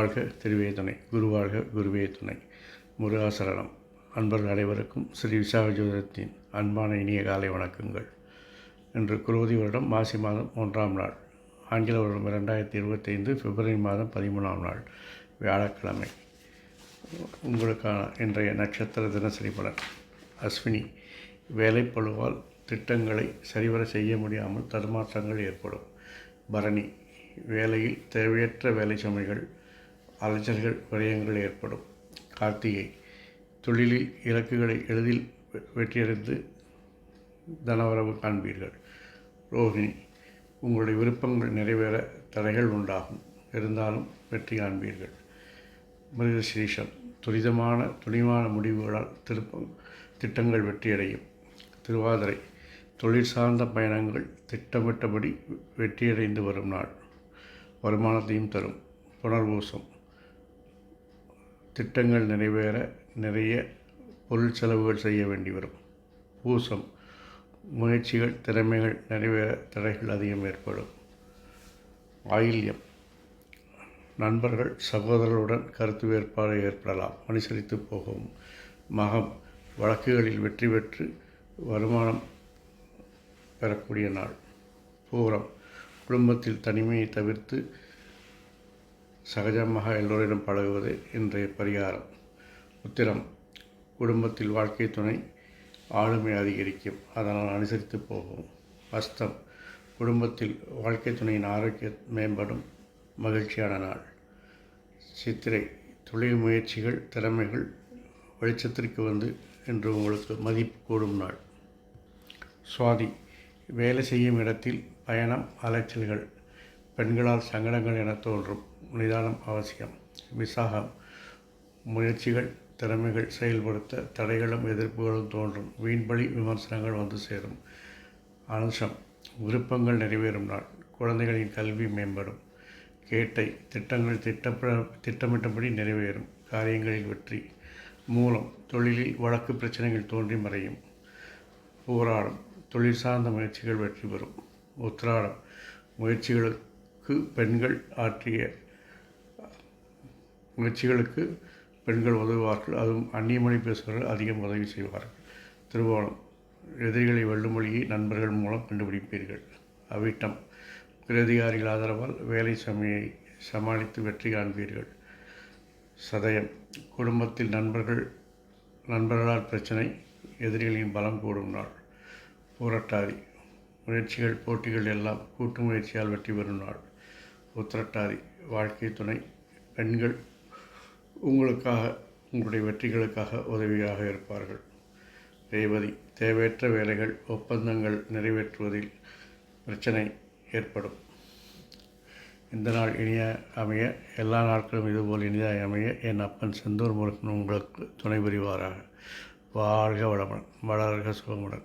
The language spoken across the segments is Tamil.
திருவாழ்க திருவே துணை. குருவாழ்க குருவே துணை. முருகாசரணம் அன்பர்கள் அனைவருக்கும் ஸ்ரீ விசாகஜோதரத்தின் அன்பான இனிய காலை வணக்கங்கள். இன்று குரோதி வருடம் மாசி மாதம் ஒன்றாம் நாள். ஆங்கில வருடம் இரண்டாயிரத்தி இருபத்தைந்து பிப்ரவரி மாதம் பதிமூணாம் நாள் வியாழக்கிழமை. உங்களுக்கான இன்றைய நட்சத்திர தினசரி பலன். அஸ்வினி வேலைப்பழுவால் திட்டங்களை சரிவர செய்ய முடியாமல் தடுமாற்றங்கள் ஏற்படும். பரணி வேலையில் தேவையற்ற வேலை சுமைகள் அலைச்சல்கள் விரயங்கள் ஏற்படும். கார்த்திகை தொழிலில் இலக்குகளை எளிதில் வெ- வெற்றியடைந்து தனவரவு காண்பீர்கள். ரோகிணி உங்களுடைய விருப்பங்கள் நிறைவேற தடைகள் உண்டாகும். இருந்தாலும் வெற்றி காண்பீர்கள். மிருகசீரிஷம் துரிதமான துணிவான முடிவுகளால் திருப்பம் திட்டங்கள் வெற்றியடையும். திருவாதிரை தொழில் சார்ந்த பயணங்கள் திட்டமிட்டபடி வெற்றியடைந்து வரும் நாள். வருமானத்தையும் தரும். புனர்பூசம் திட்டங்கள் நிறைவேற நிறைய பொருள் செலவுகள் செய்ய வேண்டி வரும். பூசம் முயற்சிகள் திறமைகள் நிறைவேற தடைகள் அதிகம் ஏற்படும். ஆயில்யம். நண்பர்கள் சகோதரர்களுடன் கருத்து வேறுபாடு ஏற்படலாம். அனுசரித்து போகவும் மகம் வழக்குகளில் வெற்றி பெற்று வருமானம் பெறக்கூடிய நாள். பூரம். குடும்பத்தில் தனிமையை தவிர்த்து சகஜமாக எல்லோரிடம் பழகுவது இன்றைய பரிகாரம். உத்திரம் குடும்பத்தில் வாழ்க்கை துணை ஆளுமை அதிகரிக்கும் அதனால் அனுசரித்து போகும். அஸ்தம் குடும்பத்தில் வாழ்க்கை துணையின் ஆரோக்கியம் மேம்படும் மகிழ்ச்சியான நாள். சித்திரை தொழில் முயற்சிகள் திறமைகள் வெளிச்சத்திற்கு வந்து என்று உங்களுக்கு மதிப்பு கூடும் நாள். சுவாதி வேலை செய்யும் இடத்தில் பயணம் அலைச்சல்கள் பெண்களால் சங்கடங்கள் என தோன்றும் நிதானம் அவசியம். விசாகம். முயற்சிகள் திறமைகள் செயல்படுத்த தடைகளும் எதிர்ப்புகளும் தோன்றும். வீண்பழி விமர்சனங்கள் வந்து சேரும். அனுஷம். விருப்பங்கள் நிறைவேறும் நாள். குழந்தைகளின் கல்வி மேம்படும். கேட்டை. திட்டங்கள் திட்டப்பட திட்டமிட்டபடி நிறைவேறும். காரியங்களில் வெற்றி. மூலம் தொழிலில் வழக்கு பிரச்சனைகள் தோன்றி மறையும். போராடம். தொழில் சார்ந்த முயற்சிகள் வெற்றி பெறும். உத்திராடம். முயற்சிகளுக்கு பெண்கள் ஆற்றிய முயற்சிகளுக்கு பெண்கள் உதவுவார்கள். அதுவும் அந்நியமொழி பேசுபவர்கள் அதிகம் உதவி செய்வார்கள். திருவோணம் எதிரிகளை வெல்லும் வழியை நண்பர்கள் மூலம் கண்டுபிடிப்பீர்கள். அவிட்டம் பிரதிகாரிகள் ஆதரவால் வேலை சமையை சமாளித்து வெற்றி காண்பீர்கள். சதயம் குடும்பத்தில் நண்பர்கள் நண்பர்களால் பிரச்சனை எதிரிகளின் பலம் கூடும் நாள். புரட்டாதி முயற்சிகள் போட்டிகள் எல்லாம் கூட்டு முயற்சியால் வெற்றி பெறும் நாள். உத்திரட்டாதி வாழ்க்கை துணை பெண்கள் உங்களுக்காக உங்களுடைய வெற்றிகளுக்காக உதவியாக இருப்பார்கள். ரேவதி தேவையற்ற வேலைகள் ஒப்பந்தங்கள் நிறைவேற்றுவதில் பிரச்சனை ஏற்படும். இந்த நாள் இனிய அமைய எல்லா நாட்களும் இதுபோல் இனிதாக அமைய என் அப்பன் செந்தூர் முருகன் உங்களுக்கு துணை புரிவாராக. வாழ்க வளமுடன் வளர்க சுகமுடன்.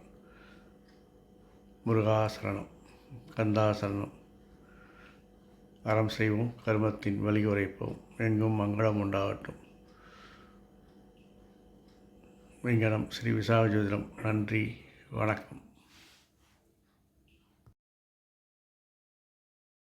முருகாசரணம் கந்தாசரணம். அறம் செய்வோம் கர்மத்தின் வழி உரைப்போம் எங்கும் மங்களம் உண்டாகட்டும். விஞ்ஞானம் ஸ்ரீ விசாகஜோதிடம் நன்றி வணக்கம்.